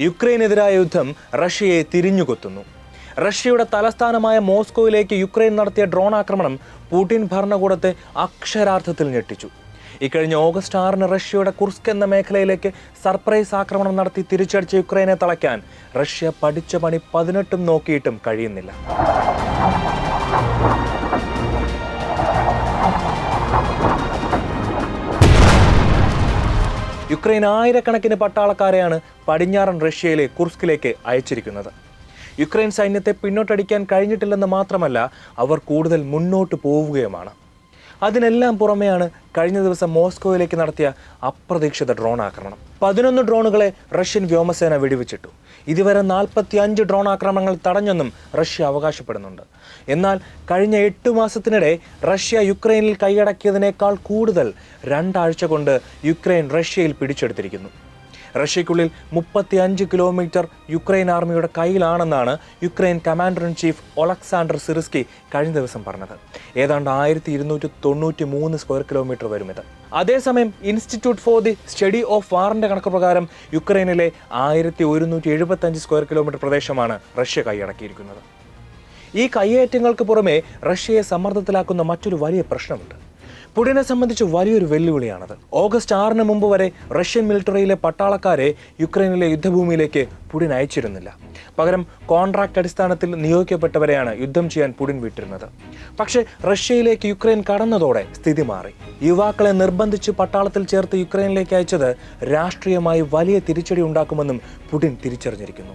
യുക്രൈനെതിരായ യുദ്ധം റഷ്യയെ തിരിഞ്ഞുകൊത്തുന്നു. റഷ്യയുടെ തലസ്ഥാനമായ മോസ്കോയിലേക്ക് യുക്രൈൻ നടത്തിയ ഡ്രോൺ ആക്രമണം പുടിൻ ഭരണകൂടത്തെ അക്ഷരാർത്ഥത്തിൽ ഞെട്ടിച്ചു. ഇക്കഴിഞ്ഞ ഓഗസ്റ്റ് ആറിന് റഷ്യയുടെ കുർസ്ക് എന്ന മേഖലയിലേക്ക് സർപ്രൈസ് ആക്രമണം നടത്തി തിരിച്ചടിച്ച യുക്രൈനെ തളയ്ക്കാൻ റഷ്യ പഠിച്ച പണി പതിനെട്ടും നോക്കിയിട്ടും കഴിയുന്നില്ല. യുക്രൈൻ ആയിരക്കണക്കിന് പട്ടാളക്കാരെയാണ് പടിഞ്ഞാറൻ റഷ്യയിലെ കുർസ്കിലേക്ക് അയച്ചിരിക്കുന്നത്. യുക്രൈൻ സൈന്യത്തെ പിന്നോട്ടടിക്കാൻ കഴിഞ്ഞിട്ടില്ലെന്ന് മാത്രമല്ല അവർ കൂടുതൽ മുന്നോട്ട് പോവുകയുമാണ്. അതിനെല്ലാം പുറമെയാണ് കഴിഞ്ഞ ദിവസം മോസ്കോയിലേക്ക് നടത്തിയ അപ്രതീക്ഷിത ഡ്രോൺ ആക്രമണം. പതിനൊന്ന് ഡ്രോണുകളെ റഷ്യൻ വ്യോമസേന വെടിവെച്ചിട്ടു. ഇതുവരെ നാൽപ്പത്തി അഞ്ച് ഡ്രോൺ ആക്രമണങ്ങൾ തടഞ്ഞെന്നും റഷ്യ അവകാശപ്പെടുന്നുണ്ട്. എന്നാൽ കഴിഞ്ഞ എട്ട് മാസത്തിനിടെ റഷ്യ യുക്രൈനിൽ കൈയടക്കിയതിനേക്കാൾ കൂടുതൽ രണ്ടാഴ്ച കൊണ്ട് യുക്രൈൻ റഷ്യയിൽ പിടിച്ചെടുത്തിരിക്കുന്നു. റഷ്യയ്ക്കുള്ളിൽ മുപ്പത്തി അഞ്ച് കിലോമീറ്റർ യുക്രൈൻ ആർമിയുടെ കയ്യിലാണെന്നാണ് Ukraine commander in chief Oleksandr Syrskyi കഴിഞ്ഞ ദിവസം പറഞ്ഞത്. ഏതാണ്ട് ആയിരത്തി ഇരുന്നൂറ്റി തൊണ്ണൂറ്റി മൂന്ന് സ്ക്വയർ കിലോമീറ്റർ വരും ഇത്. അതേസമയം Institute for the Study of വാറിന്റെ കണക്ക് പ്രകാരം യുക്രൈനിലെ ആയിരത്തി ഒരുന്നൂറ്റി എഴുപത്തി അഞ്ച് സ്ക്വയർ കിലോമീറ്റർ പ്രദേശമാണ് റഷ്യ കൈയടക്കിയിരിക്കുന്നത്. ഈ കയ്യേറ്റങ്ങൾക്ക് പുറമെ റഷ്യയെ സമ്മർദ്ദത്തിലാക്കുന്ന മറ്റൊരു വലിയ പ്രശ്നമുണ്ട്. പുടിനെ സംബന്ധിച്ച് വലിയൊരു വെല്ലുവിളിയാണത്. ഓഗസ്റ്റ് ആറിന് മുമ്പ് വരെ റഷ്യൻ മിലിറ്ററിയിലെ പട്ടാളക്കാരെ യുക്രൈനിലെ യുദ്ധഭൂമിയിലേക്ക് പുടിൻ അയച്ചിരുന്നില്ല. പകരം കോൺട്രാക്ട് അടിസ്ഥാനത്തിൽ നിയോഗിക്കപ്പെട്ടവരെയാണ് യുദ്ധം ചെയ്യാൻ പുടിൻ വിട്ടിരുന്നത്. പക്ഷേ റഷ്യയിലേക്ക് യുക്രൈൻ കടന്നതോടെ സ്ഥിതി മാറി. യുവാക്കളെ നിർബന്ധിച്ച് പട്ടാളത്തിൽ ചേർത്ത് യുക്രൈനിലേക്ക് അയച്ചത് രാഷ്ട്രീയമായി വലിയ തിരിച്ചടി ഉണ്ടാക്കുമെന്നും പുടിൻ തിരിച്ചറിഞ്ഞിരിക്കുന്നു.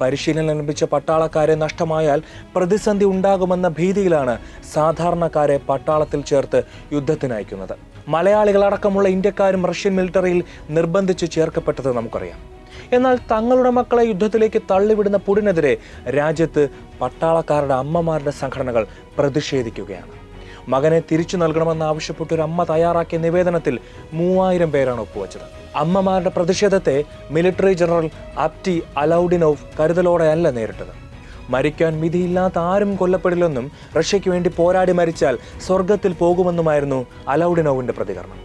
പരിശീലനം ലഭിച്ച പട്ടാളക്കാരെ നഷ്ടമായാൽ പ്രതിസന്ധി ഉണ്ടാകുമെന്ന ഭീതിയിലാണ് സാധാരണക്കാരെ പട്ടാളത്തിൽ ചേർത്ത് യുദ്ധത്തിനയക്കുന്നത് മലയാളികളടക്കമുള്ള ഇന്ത്യക്കാരും റഷ്യൻ മിലിറ്ററിയിൽ നിർബന്ധിച്ച് ചേർക്കപ്പെട്ടത് നമുക്കറിയാം. എന്നാൽ തങ്ങളുടെ മക്കളെ യുദ്ധത്തിലേക്ക് തള്ളിവിടുന്ന പുടിനെതിരെ രാജ്യത്ത് പട്ടാളക്കാരുടെ അമ്മമാരുടെ സംഘടനകൾ പ്രതിഷേധിക്കുകയാണ്. മകനെ തിരിച്ചു നൽകണമെന്ന് ആവശ്യപ്പെട്ട് ഒരു അമ്മ തയ്യാറാക്കിയ നിവേദനത്തിൽ മൂവായിരം പേരാണ് ഒപ്പുവച്ചത്. അമ്മമാരുടെ പ്രതിഷേധത്തെ മിലിറ്ററി ജനറൽ അപ്റ്റി അലൗഡിനോവ് കരുതലോടെയല്ല നേരിട്ടത്. മരിക്കാൻ വിധിയില്ലാത്ത ആരും കൊല്ലപ്പെടില്ലെന്നും റഷ്യയ്ക്ക് വേണ്ടി പോരാടി മരിച്ചാൽ സ്വർഗത്തിൽ പോകുമെന്നുമായിരുന്നു അലൌഡിനോവിന്റെ പ്രതികരണം.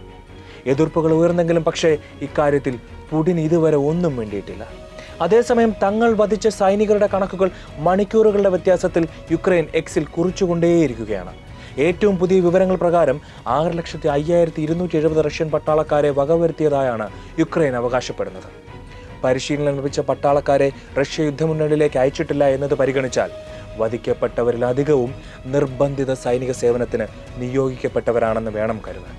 എതിർപ്പുകൾ ഉയർന്നെങ്കിലും പക്ഷേ ഇക്കാര്യത്തിൽ പുടിന് ഇതുവരെ ഒന്നും വേണ്ടിയിട്ടില്ല അതേസമയം തങ്ങൾ വധിച്ച സൈനികരുടെ കണക്കുകൾ മണിക്കൂറുകളുടെ വ്യത്യാസത്തിൽ യുക്രൈൻ എക്സിൽ കുറിച്ചുകൊണ്ടേയിരിക്കുകയാണ്. ഏറ്റവും പുതിയ വിവരങ്ങൾ പ്രകാരം ആറ് ലക്ഷത്തി അയ്യായിരത്തി ഇരുന്നൂറ്റി എഴുപത് റഷ്യൻ പട്ടാളക്കാരെ വകവരുത്തിയതായാണ് യുക്രൈൻ അവകാശപ്പെടുന്നത്. പരിശീലനം ലഭിച്ച പട്ടാളക്കാരെ റഷ്യ യുദ്ധമുന്നണിയിലേക്ക് അയച്ചിട്ടില്ല എന്നത് പരിഗണിച്ചാൽ വധിക്കപ്പെട്ടവരിൽ അധികവും നിർബന്ധിത സൈനിക സേവനത്തിന് നിയോഗിക്കപ്പെട്ടവരാണെന്ന് വേണം കരുതാൻ.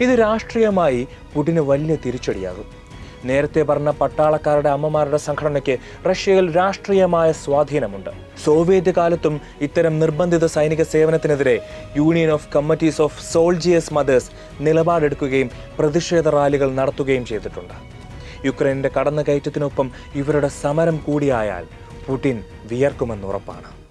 ഇത് രാഷ്ട്രീയമായി പുടിന് വലിയ തിരിച്ചടിയാകും. നേരത്തെ പറഞ്ഞ പട്ടാളക്കാരുടെ അമ്മമാരുടെ സംഘടനയ്ക്ക് റഷ്യയിൽ രാഷ്ട്രീയമായ സ്വാധീനമുണ്ട്. സോവിയറ്റ് കാലത്തും ഇത്തരം നിർബന്ധിത സൈനിക സേവനത്തിനെതിരെ Union of Committees of Soldiers' Mothers നിലപാടെടുക്കുകയും പ്രതിഷേധ റാലികൾ നടത്തുകയും ചെയ്തിട്ടുണ്ട്. യുക്രൈന്റെ കടന്നുകയറ്റത്തിനൊപ്പം ഇവരുടെ സമരം കൂടിയായാൽ പുടിൻ വിയർക്കുമെന്ന് ഉറപ്പാണ്